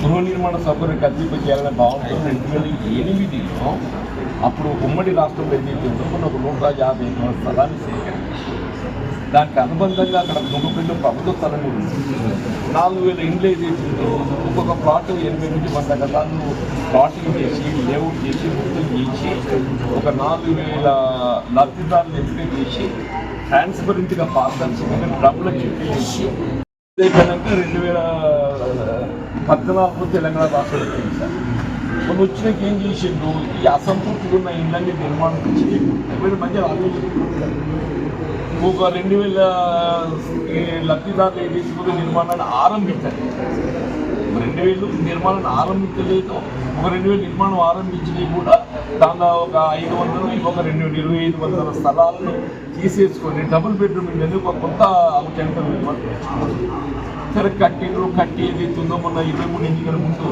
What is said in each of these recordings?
గృహ నిర్మాణ సౌకర్యం కల్పించాలని బాగుంటుంది రెండు వేల ఎనిమిదిలో అప్పుడు ఉమ్మడి రాష్ట్రంలో ఏదైతుందో మన ఒక నూట యాభై స్థలాన్ని సేకరించి దానికి అనుబంధంగా అక్కడ ముగ్గుపిల్లు ప్రభుత్వ స్థలం కూడా ఉంది. నాలుగు వేల ఇండ్లు ఏదైతుందో ఒక్కొక్క ప్లాట్ ఎనభై నుంచి వంద గతాలు ప్లాటింగ్ చేసి లేఅవుట్ చేసి ముక్కలు చేసి ఒక నాలుగు వేల లబ్ధిదారులు ఎంపిక చేసి ట్రాన్స్పరెంట్గా పారదర్శకంగా డబ్బుల చెట్టు అయిపోయాక రెండు వేల పద్నాలుగు తెలంగాణ రాష్ట్రం వచ్చింది సార్. వచ్చినాక ఏం చేసిండ్రు? ఈ అసంతృప్తిగా ఉన్న ఇళ్ళని నిర్మాణం చేయండి మంచి మధ్య ఒక రెండు వేల ఈ లబ్ధిదారులు తీసుకుని నిర్మాణాన్ని ఆరంభించారు. రెండు వేలు నిర్మాణం ఆరంభించలేదు. ఒక రెండు వేలు నిర్మాణం ఆరంభించినవి కూడా దానిలో ఒక ఐదు వందలు ఇంకొక రెండు ఇరవై ఐదు వందల స్థలాలను తీసేసుకొని డబుల్ బెడ్రూమ్ ఇల్లు ఒక కొత్త సెంటర్ సరే కట్టిండ్రు కట్టి ఏదైతుందో మొన్న ఇరవై మూడు ఎన్నికల ముందు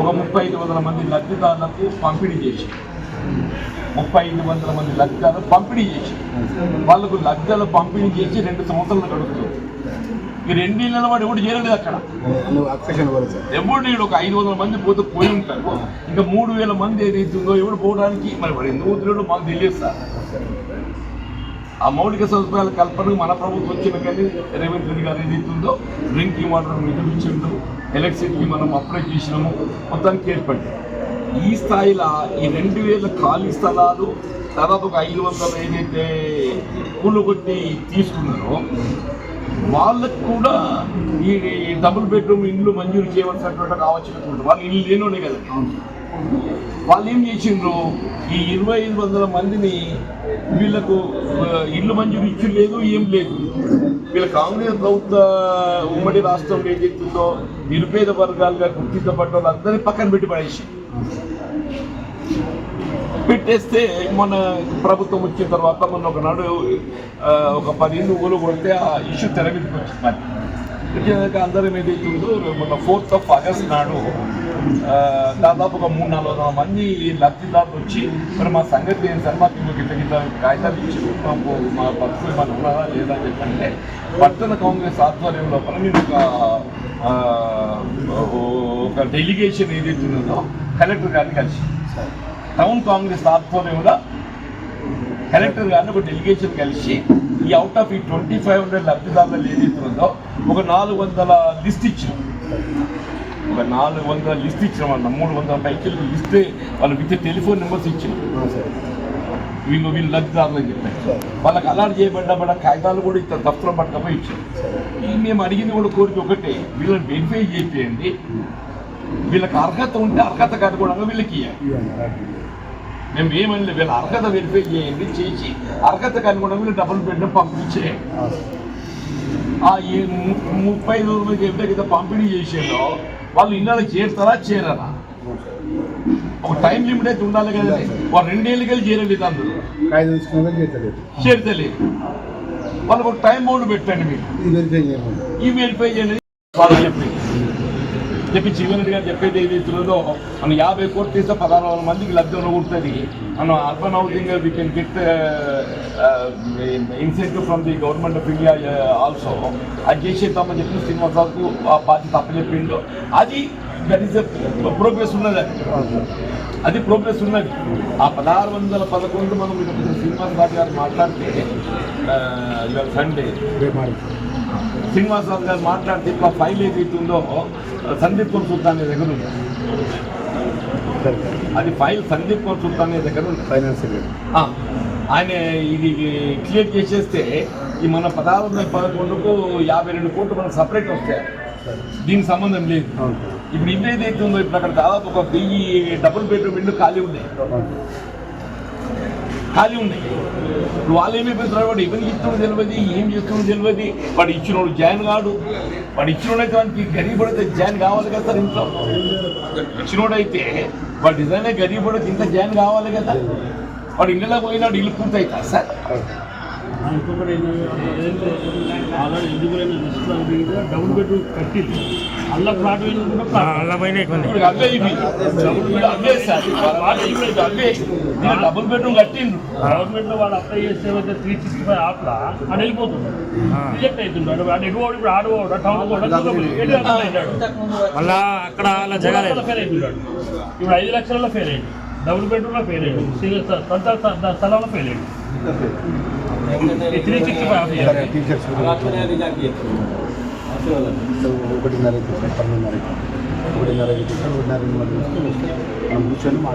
ఒక ముప్పై ఐదు వందల మంది లబ్ధిదారులకు పంపిణీ చేసి ముప్పై ఐదు వందల మంది లబ్ధిదారులు పంపిణీ చేసి వాళ్ళకు లబ్ధాలు పంపిణీ చేసి రెండు సంవత్సరాలు గడుపుతుంది ఈ రెండు నెలల వాడు ఎవడు చేరలేదు అక్కడ. నువ్వు అక్షరం కూడా సార్. ఎవడు నీడు ఒక ఐదు వందల మంది పోతే పోయి ఉంటారు. ఇంకా మూడు వేల మంది ఏదైతుందో ఎవడు పోవడానికి మరి వాడు ఎందుకు పోతున్నాడో మాకు తెలియదు సార్. ఆ మౌలిక సదుపాయాల కల్పనకు మన ప్రభుత్వం వచ్చిన కానీ రేవంత్ రెడ్డి గారు ఏదైతుందో డ్రింకింగ్ వాటర్ నిధులు ఇచ్చిండు ఎలక్ట్రిసిటీకి మనం అప్లై చేసినాము మొత్తానికి ఏర్పడింది. ఈ స్థాయిలో ఈ రెండు వేల ఖాళీ స్థలాలు దాదాపు ఒక ఐదు వందలు ఏదైతే కూలు కొట్టి తీసుకున్నారో వాళ్ళకు కూడా ఈ డబుల్ బెడ్రూమ్ ఇండ్లు మంజూరు చేయవలసినటువంటి ఆవశ్యకత ఉంటుంది. వాళ్ళు ఇల్లు లేనోనే కదా. వాళ్ళు ఏం చేసిండ్రు? ఈ ఇరవై ఐదు వందల మందిని వీళ్ళకు ఇల్లు మంజూరు ఇచ్చి లేదు ఏం లేదు. వీళ్ళ కాంగ్రెస్ ప్రభుత్వ ఉమ్మడి రాష్ట్రంలో ఏం చెప్తుందో నిరుపేద వర్గాలుగా గుర్తించబడ్డ వాళ్ళందరినీ పక్కన పెట్టి పడేసి పెట్టేస్తే మన ప్రభుత్వం వచ్చిన తర్వాత మొన్న ఒకనాడు ఒక పదిహేను ఊళ్ళు కొడితే ఆ ఇష్యూ తెర మీదకి వచ్చింది. మరి అందరం ఏదైతుందో మొన్న ఫోర్త్ ఆఫ్ ఆగస్ట్ నాడు దాదాపు ఒక మూడు నాలుగు వందల మంది లబ్ధిదారులు వచ్చి మరి మా సంగతి ఏం సార్ మాకు గిట్ల గిట్ల కాగితాలు ఇచ్చి మాకు మా పక్షులు ఏమైనా ఉన్నారా? లేదా? అని చెప్పంటే పట్టణ కాంగ్రెస్ ఆధ్వర్యం లోపల మేము ఒక ఒక డెలిగేషన్ ఏదైతే ఉన్నదో కలెక్టర్ గారిని కలిసి. టౌన్ కాంగ్రెస్ ఆధ్వర్యంలో కలెక్టర్ గారిని ఒక డెలిగేషన్ కలిసి ఈ అవుట్ ఆఫ్ ఈ ట్వంటీ ఫైవ్ హండ్రెడ్ లబ్ధిదారులు ఏదైతే ఉందో ఒక నాలుగు వందల లిస్ట్ ఇచ్చాం ఒక నాలుగు వందల లిస్ట్ ఇచ్చిన అన్న మూడు వందల పైకి లిస్ట్ వాళ్ళు విత్ టెలిఫోన్ నెంబర్స్ ఇచ్చాం వీళ్ళు వీళ్ళు లబ్ధిదారులు అని చెప్పారు. వాళ్ళకి అలాట్ చేయబడ్డ కాగితాలు కూడా ఇంత దఫ్తరం పట్టకపోయి ఇచ్చారు మేము అడిగింది కూడా కోరిక ఒకటే వీళ్ళని వెరిఫై చేయండి. వీళ్ళకి అర్హత ఉంటే అర్హత కనుగొనంగా వీళ్ళకి ఇవ్వాలి మేము ఏమని వీళ్ళ అర్హత వెరిఫై చేయండి చేసి అర్హత అనుగుణంగా ఆ ఈ ము- ముప్పై ఐదు రోజులకి ఎవరికైతే పంపిణీ చేసేదో వాళ్ళు ఇళ్ళకి చేరుతారా చేరరా? ఒక టైం లిమిట్ అయితే ఉండాలి కదా వాళ్ళు రెండేళ్ళకి వెళ్ళి చేరలేదు అందరూ చేరతలేదు. వాళ్ళకి ఒక టైం బౌండ్ పెట్టండి మీరు. ఈ వెరిఫై చేయండి. వాళ్ళు చెప్పి జీవన్ రెడ్డి గారు చెప్పేది ఏదైతుందో ఉందో మనం యాభై కోట్లు తీస్తే పదహారు వందల మందికి లబ్ధి ఉంటుంది మనం urban housing we can get incentive from the government of India also అది చేసేద్దామని చెప్పిన శ్రీనివాసరావుకు ఆ బాధ్యత అప్పచెప్పిండు. అది దట్ ఈస్ ప్రోగ్రెస్ ఉన్నది. అది ప్రోగ్రెస్ ఉన్నది. ఆ పదహారు వందల పదకొండు మనం ఇప్పుడు శ్రీనివాసరావు గారు మాట్లాడితే uh, సండే రేపు శ్రీనివాసరావు గారు మాట్లాడితే ఆ ఫైల్ ఏదైతే ఉందో సందీప్ కౌర్ సుల్తాన్ దగ్గర ఉంది. అది ఫైల్ సందీప్ కౌర్ సుల్తాన్ దగ్గర ఉంది. ఫైనాన్స్ ఆయన ఇది క్లియర్ చేసేస్తే ఈ మన పదహారు వందల పదకొండుకు యాభై రెండు కోట్లు మనకు సపరేట్ వస్తాయి. దీనికి సంబంధం లేదు. ఇప్పుడు ఇల్లు ఏదైతే ఉందో ఇప్పుడు అక్కడ దాదాపు ఒక వెయ్యి డబుల్ బెడ్రూమ్ ఇల్లు ఖాళీ ఉన్నాయి. ఖాళీ ఉన్నాయి. ఇప్పుడు వాళ్ళు పెడుతున్నారు వాడు ఎవరికి ఇస్తున్నాడు తెలియదు ఏం చేస్తున్నాడు తెలియదు వాడు ఇచ్చినోడు జాయిన్ కాడు. వాడు ఇచ్చినోడైతే గరీబ్ గరీబుడైతే జాయిన్ కావాలి కదా సార్ ఇంట్లో. ఇచ్చినోడైతే వాడు నిజంగా గరీబుడికి ఇంత జాయిన్ కావాలి కదా. వాడు ఇళ్ళలో పోయినాడు ఇల్లు పూర్తి అవుతా సార్? ఇంకొకటి ఆల్రెడీ ఎలిజిబుల్ అయిన డబుల్ బెడ్రూమ్ కట్టింది. అల్ల డబుల్ బెడ్రూమ్ కట్టిండ్రు. గవర్నమెంట్లో వాళ్ళు అప్లై చేస్తే త్రీ సిక్స్టీ ఫైవ్ ఆప్లా ఆడ వెళ్ళిపోతుంది. రిజెక్ట్ ఎటు వాడు ఇప్పుడు ఆడు పోవడం టౌన్ మళ్ళా అక్కడ ఫెయిల్ అవుతున్నాడు ఇప్పుడు ఐదు లక్షలలో ఫెయిల్ అయ్యింది డబుల్ బెడ్రూమ్లో ఫెయిల్ అయ్యాడు సింగిల్ స్థలంలో ఫెయిల్ అయ్యాడు త్రీ సిక్స్టీ ఫైవ్ సరే టీచర్స్ ఒకటిన్నర అయితే పన్నెండున్నర అయితే ఒకటిన్నర అయితే ఒకటిన్నర మనం కూర్చొని